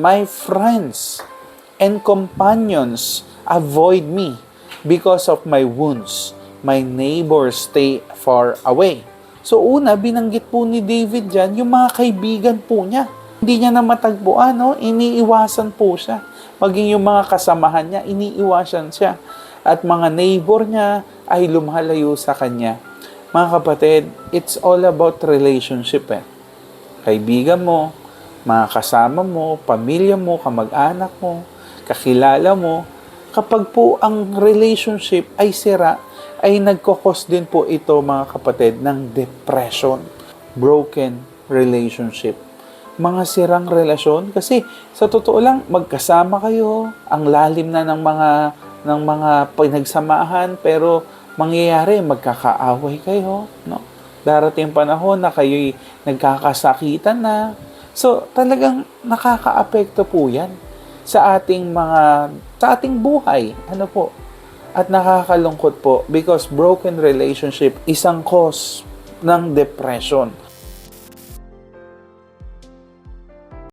my friends and companions avoid me because of my wounds. My neighbors stay far away. So una, binanggit po ni David dyan, yung mga kaibigan po niya. Hindi niya na matagpuan, no? iniiwasan po siya. Maging yung mga kasamahan niya, iniiwasan siya. At mga neighbor niya ay lumalayo sa kanya. Mga kapatid, it's all about relationship eh. Kaibigan mo, mga kasama mo, pamilya mo, kamag-anak mo, kakilala mo, kapag po ang relationship ay sira, ay nagkakos din po ito mga kapatid ng depression, broken relationship. Mga sirang relasyon kasi sa totoo lang magkasama kayo, ang lalim na ng mga ng mga pinagsamahan pero mangyayari magkakaaway kayo, no? Darating panahon na kayo'y nagkakasakitan na. So, talagang nakakaapekto po 'yan sa ating mga sa ating buhay. Ano po? At nakakalungkot po because broken relationship isang cause ng depression.